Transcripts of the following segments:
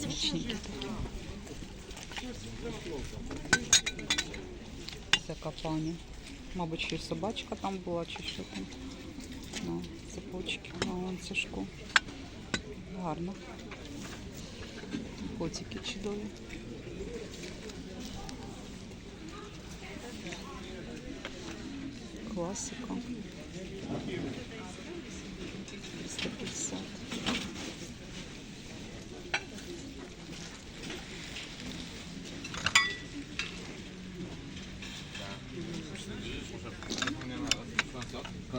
смачненькі такі. Це капані. Мабуть, ще собачка там була, чи що там. На цепочки, на ланцюжку. Гарно. Котики чудові. Класика.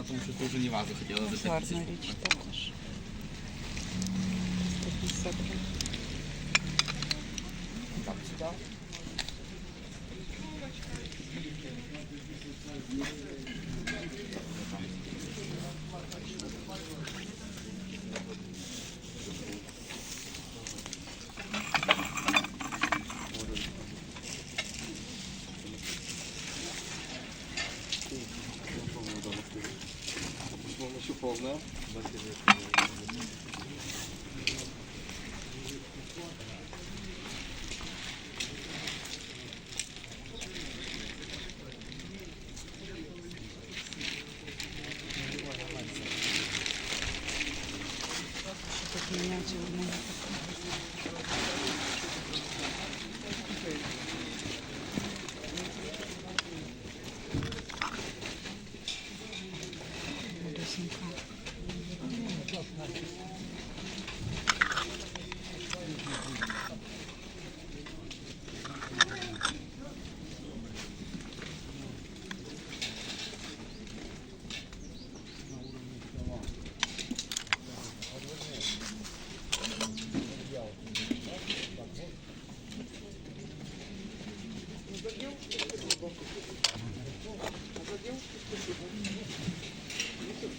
Потому что ты уже не вазу хотела Ось Гарна річ також. 350 гривень. Так, сюда. Полная.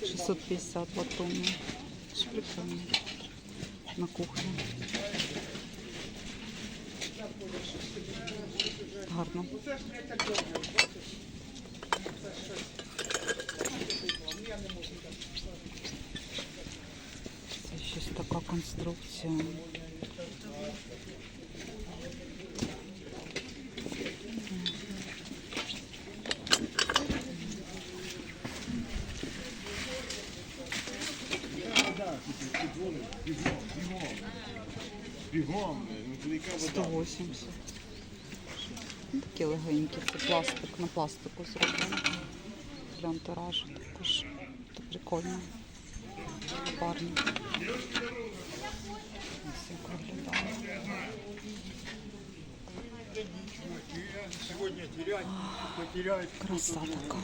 650 батоны. Шприкольно. На кухне. Гарно. Це щось така конструкція. Бегом, велика вода. 180. Ну, Такі легенькі, це пластик на пластику зроблено. Для антуражу також. Це прикольно. Парно. Ось як виглядає. Краса така.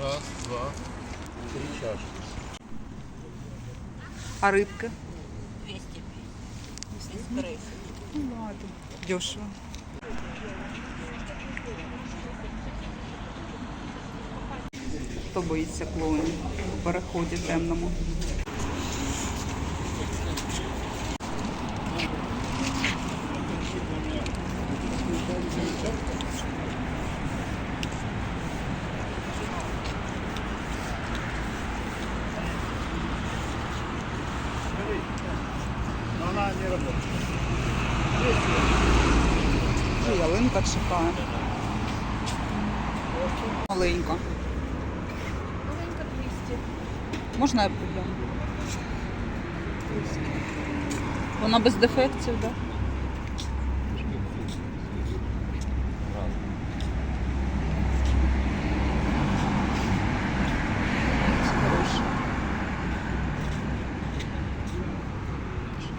Раз, два, три чашки. А рибки? 250. Ну ладно. Дешево. Боїться клоунів у переході темному? Но она не работает. І ялинка чекає. Маленька. Маленька 200. Можна я піду? Вона без дефектів, так? Да? Це хороше.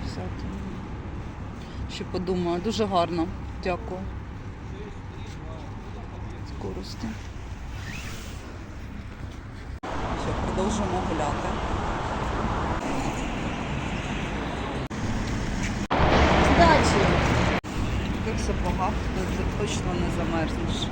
60. Ще подумаю, дуже гарно. Дякую. Скорості. Все, продовжуємо гуляти. Удачі! таких сапогах ти ти точно не замерзнеш.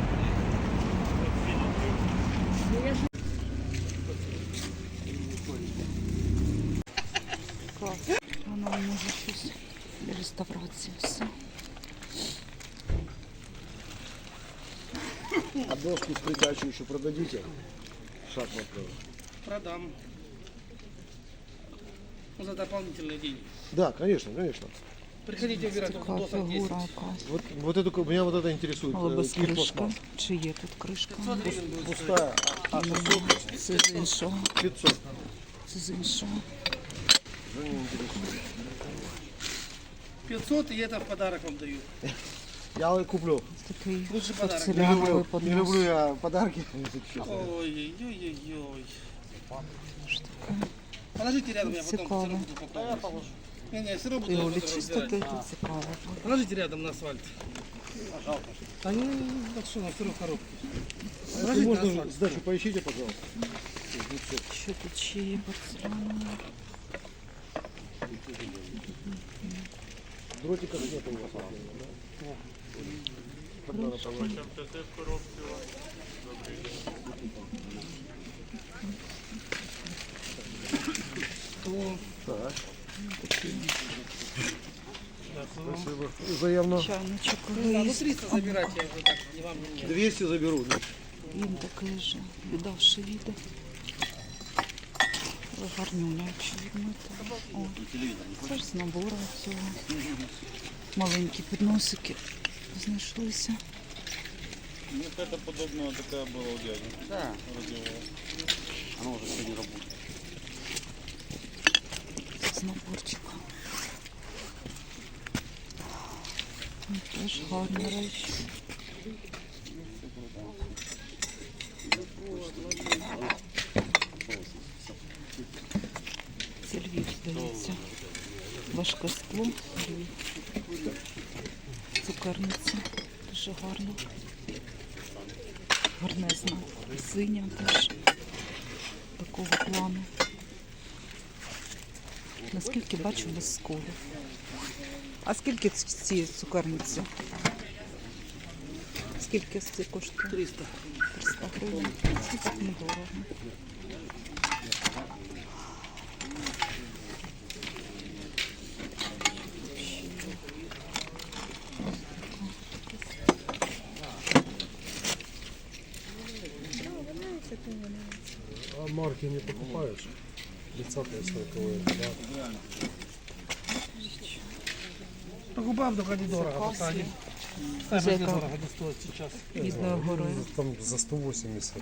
Клас. Вона може щось для реставрації все. А доску с придачей еще продадите? Шаг вопрос. Продам. Ну, за дополнительные деньги. Да, конечно, конечно. Приходите убирать, Така вот досок 10. фігура якась. Вот, вот это, меня вот это интересует. Але э, без киев кришки. пластмасс. Чи є тут кришка? 500 гривен будет стоить. Пустая. А, 600? Це з іншого. 500. Це з іншого. Уже не интересует. 500 и это в подарок вам даю. Я куплю. Такий Лучший подарок. Не порцеляновий люблю, поднос. не люблю я подарки. если честно. Ой-ой-ой-ой. Положите рядом, я потом Цікаво. все равно буду попробовать. Не, не, все равно буду Його потом відчистити, разбирать. тут цікаво. Положите рядом на асфальт. Пожалуйста. А не, так что, на вторую коробку. Если Положите на можно, асфальт. сдачу поищите, пожалуйста. Що тут ще є порцеляновий? Дротиков нет у вас. да? Когда она положит? То, Так, не вам, не мне. 200 заберу. да. Він такий же, віддавши віде. Але Гарнюня, якщо відмити. О, це ж з набору цього. Маленькі підносики знайшлися. Ну, это подобного такая была у дяди. Да. Она уже сегодня работает. з наборчика. Теж річ. Це Львів, здається. Важке скло. Цукерниця. Дуже гарна. Гарнезна. Синя теж. Такого плану. Наскільки бачу без сколів. А скільки ці цукерниці? Скільки ці коштує? 300. 300 гривень. Це так недорого. А марки не покупаешь? 30-е, 40-е, да? Покупаем только недорого, пока они... Ставим Зайка. недорого, не стоит сейчас. Бідною горою. Там за 180.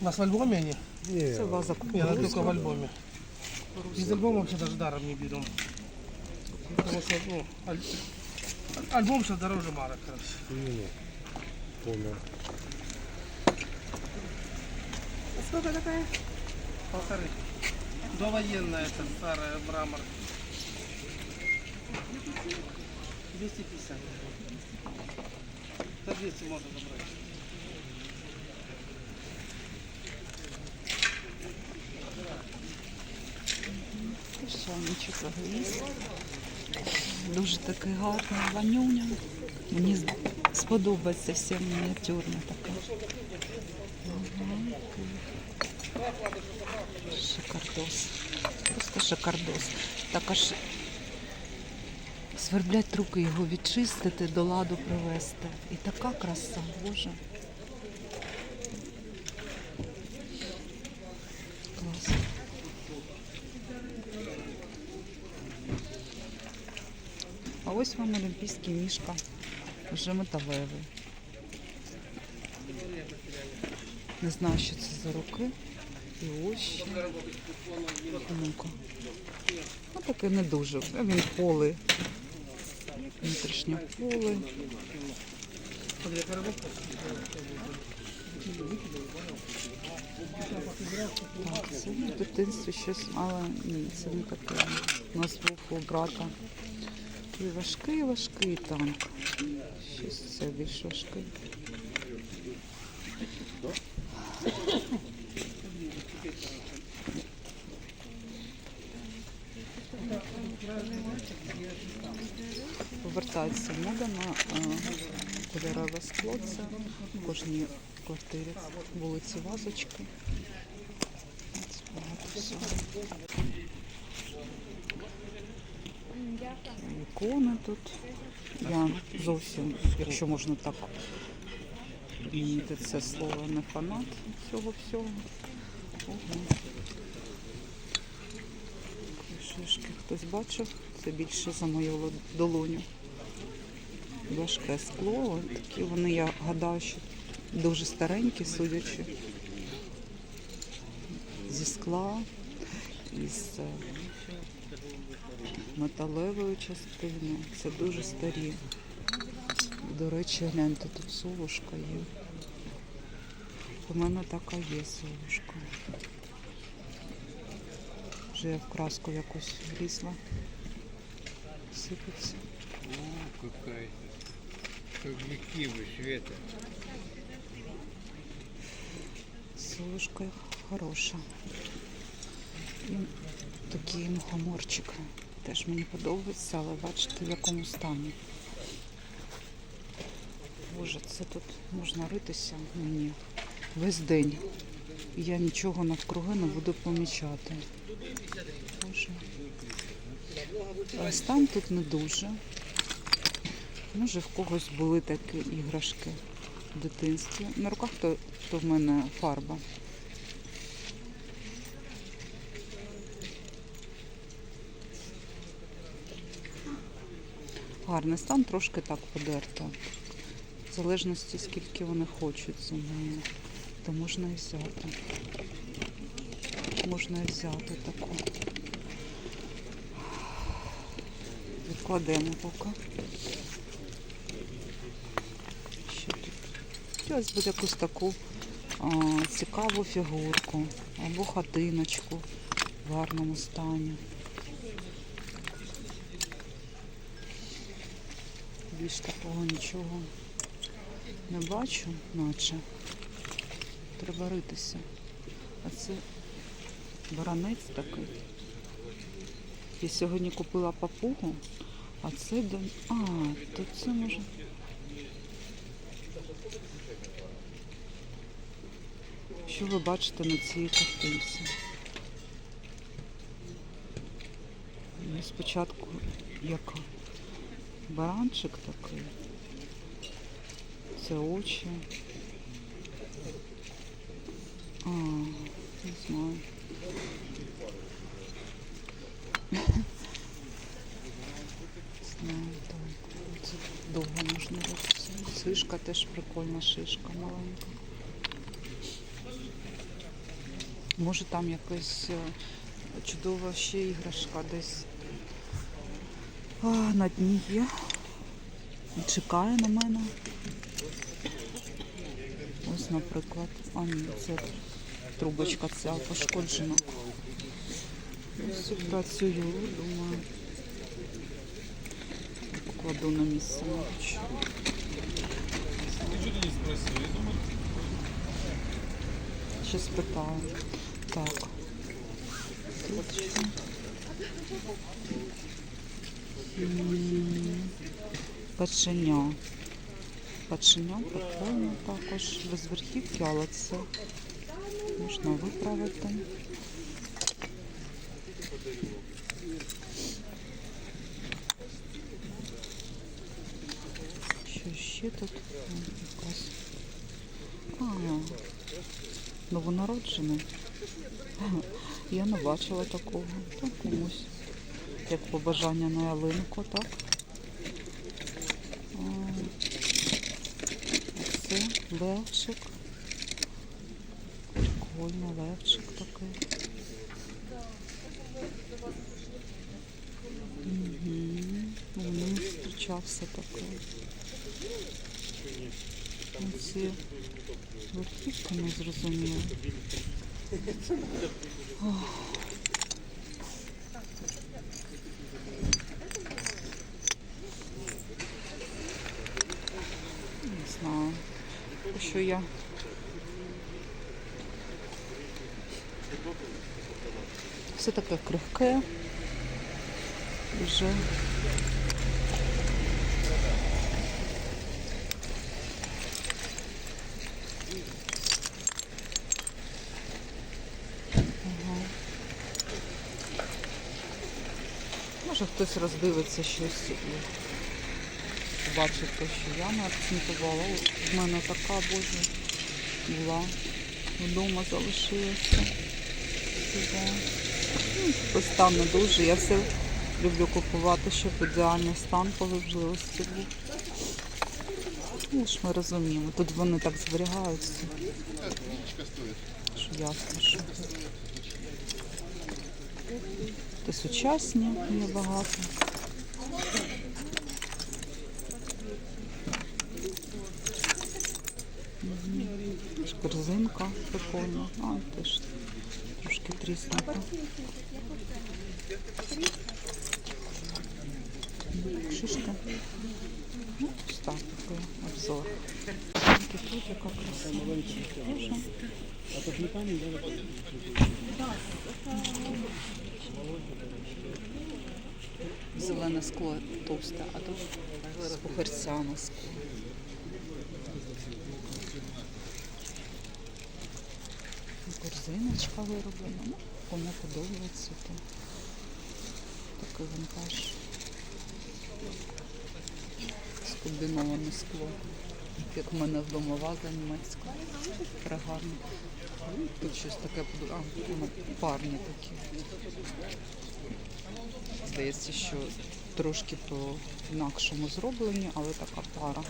У нас в альбоме они? Не, Це ваза Нет, это кукурудза. только в альбоме. Из альбома вообще даже даром не берем. Потому что, ну, аль- альбом сейчас дороже марок, короче. не, не. Понял. Сколько такая? Полторы. Довоенная это старая мрамор. 250. За 200 можно забрать. Піщаничок гвізд. Дуже такий гарний ванюня. Мені з- сподобається вся мініатюрна така. Ага. Шикардос. Просто шикардос. Так аж сверблять руки його відчистити, до ладу привести. І така краса, Боже. Клас. А ось вам олімпійський мішка, вже металевий. Не знаю, що це за роки. І ось. Ну-ка. Ну таке не дуже. Він полий. Внутрішнє поле. Так, це в дитинстві щось, але ні, це не таке. У нас був у брата. І важкий, важкий танк. Щось це більш важкий. Повертається мода на кольорове скло. Це в кожній квартирі вулиці Вазочки. Ікони тут. Я зовсім, якщо можна так змінити це слово, не фанат цього всього. Шишки хтось бачив, це більше за мою долоню. Важке скло, такі вони, я гадаю, що дуже старенькі, судячи зі скла, із е, металевої частини. Це дуже старі. До речі, гляньте, тут совушка є. У мене така є совушка. Вже я в краску якось влізла. Сипеться. Какая-то. Объективы света. Совушка хороша. І такий мухоморчик. Теж мені подобається, але бачите, в якому стані. Боже, це тут можна ритися мені весь день. Я нічого навкруги не буду помічати. Боже. Стан тут не дуже. Може, в когось були такі іграшки в дитинстві. На руках то, то в мене фарба. Гарний стан трошки так подерто. В залежності, скільки вони хочуть за нею, то можна і взяти. Можна і взяти таку. Відкладемо поки. Що тут? Хотілося б якусь таку а, цікаву фігурку або хатиночку в гарному стані. Більш такого нічого не бачу, наче. Треба ритися. А це баранець такий. Я сьогодні купила папугу, а це. А, то це може. Що ви бачите на цій картинці? Ну, Спочатку як баранчик такий. Це очі. А, не знаю. Знаю, так. Це довго можна робити. Шишка теж прикольна шишка маленька. Може там якась е, чудова ще іграшка десь на дні є. І чекає на мене. Ось, наприклад. А ні, це трубочка ця пошкоджена. Ось працюю, думаю. Покладу на місце. Ты не спросил, я думаю, Ще спитаю. Так. Печеня. Печеня прикольно також без верхівки, але це можна виправити. Що ще тут? М, Якась. А, новонароджений. Я не бачила такого. Так комусь. Як побажання на ялинку, так? А, а це левчик. Прикольно, левчик такий. Угу. Не зустрічався такий. Оці верхівки не зрозуміло. Не знаю, що я. Все таке крихке. Вже Може хтось роздивиться щось і побачить те, що я не акцентувала. В мене така боже була. Вдома залишилася. Ну, стан не дуже. Я все люблю купувати, щоб ідеальний стан по важливості був. Ну, ж ми розуміємо. Тут вони так зберігаються. Що ясно, що. Та сучасні є багато. Мгм. Корзинка прикольна. А, теж трошки тріснута. Шишка. Ну, ось так такий обзор. Тут яка краса. Дуже. Зелене скло товсте, а тут з пухарцяне скло. Корзиночка вироблена. Ну, кому подобається, то такий винтаж. Скомбіноване скло. Як в мене вдома ваза німецька. Пригарно. Тут щось таке а, воно парні такі. Здається, що трошки по інакшому зроблені, але така пара.